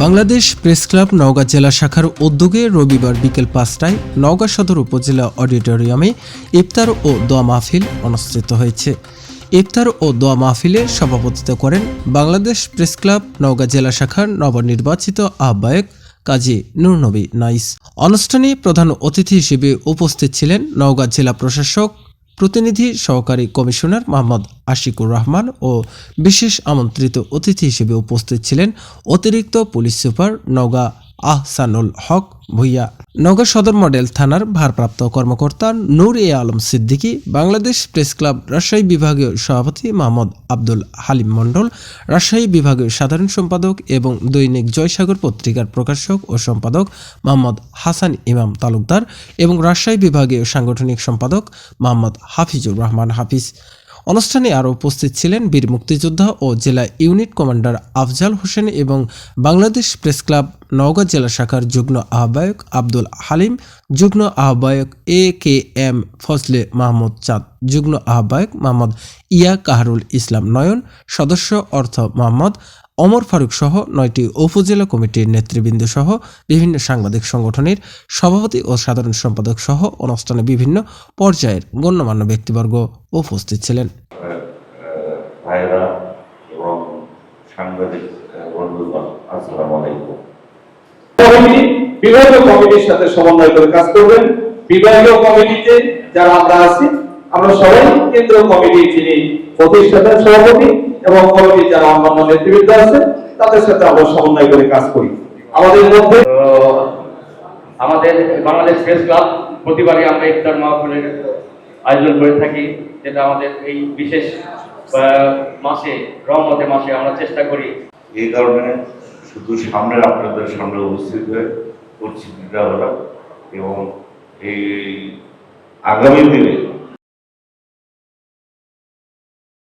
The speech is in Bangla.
বাংলাদেশ প্রেস ক্লাব নওগাঁ জেলা শাখার উদ্যোগে রবিবার বিকেল পাঁচটায় নওগাঁ সদর উপজেলা অডিটোরিয়ামে ইফতার ও দোয়া মাহফিল অনুষ্ঠিত হয়েছে। ইফতার ও দোয়া মাহফিলে সভাপতিত্ব করেন বাংলাদেশ প্রেস ক্লাব নওগাঁ জেলা শাখার নবনির্বাচিত আহ্বায়ক কাজী নুরনবী নাইস। অনুষ্ঠানে প্রধান অতিথি হিসেবে উপস্থিত ছিলেন নওগাঁ জেলা প্রশাসক প্রতিনিধি সহকারী কমিশনার মোহাম্মদ আশিকুর রহমান ও বিশেষ আমন্ত্রিত অতিথি হিসেবে উপস্থিত ছিলেন অতিরিক্ত পুলিশ সুপার নওগাঁ আহসানুল হক ভুইয়া। নগর সদর মডেল থানার ভারপ্রাপ্ত কর্মকর্তা নূর এ আলম সিদ্দিকী, বাংলাদেশ প্রেস ক্লাব রাজশাহী বিভাগীয় সভাপতি মোহাম্মদ আব্দুল হালিম মণ্ডল, রাজশাহী বিভাগীয় সাধারণ সম্পাদক এবং দৈনিক জয়সাগর পত্রিকার প্রকাশক ও সম্পাদক মোহাম্মদ হাসান ইমাম তালুকদার এবং রাজশাহী বিভাগীয় সাংগঠনিক সম্পাদক মোহাম্মদ হাফিজুর রহমান হাফিজ। অনুষ্ঠানে আরও উপস্থিত ছিলেন বীর মুক্তিযোদ্ধা ও জেলা ইউনিট কমান্ডার আফজাল হোসেন এবং বাংলাদেশ প্রেস ক্লাব নওগাঁ জেলা শাখার যুগ্ম আহ্বায়ক আব্দুল হালিম, যুগ্ম আহ্বায়ক A K M Fazle Mahmud Chand, যুগ্ম আহ্বায়ক মোহাম্মদ ইয়া কাহারুল ইসলাম নয়ন, সদস্য অর্থ মোহাম্মদ অমর ফারুক সহ নয়টি উপজেলা কমিটির নেতৃবৃন্দ সহ বিভিন্ন সাংবাদিক সংগঠনের সভাপতি ও সাধারণ সম্পাদক সহ অনুষ্ঠানে বিভিন্ন পর্যায়ের গণ্যমান্য ব্যক্তিবর্গ উপস্থিত ছিলেন। ভাইরা এবং সাংবাদিক বন্ধুগণ, আসসালামু আলাইকুম। কমিটি বিভাগীয় কমিটির সাথে সমন্বয় করে কাজ করবেন। বিভাগীয় কমিটিতে যারা আমরা আছি আমরা সবাই কেন্দ্রীয় কমিটি যিনি প্রতিষ্ঠাতা সভাপতি এবং কমিটির যারা অন্যান্য নেতৃবৃন্দ আছে তাদের সাথে আমরা সমন্বয় করে কাজ করি। আমাদের মধ্যে আমাদের বাংলাদেশ প্রেস ক্লাব প্রতিবারই আমরা ইফতার মাহফিলের আয়োজন করে থাকি যেটা আমাদের এই বিশেষ আহ, মাসে রহমতের মাসে আমরা চেষ্টা করি। এই কারণে শুধু সামনে আপনাদের সামনে উপস্থিত হয়ে পরিচিতিটা হলাম এবং এই আগামী দিনে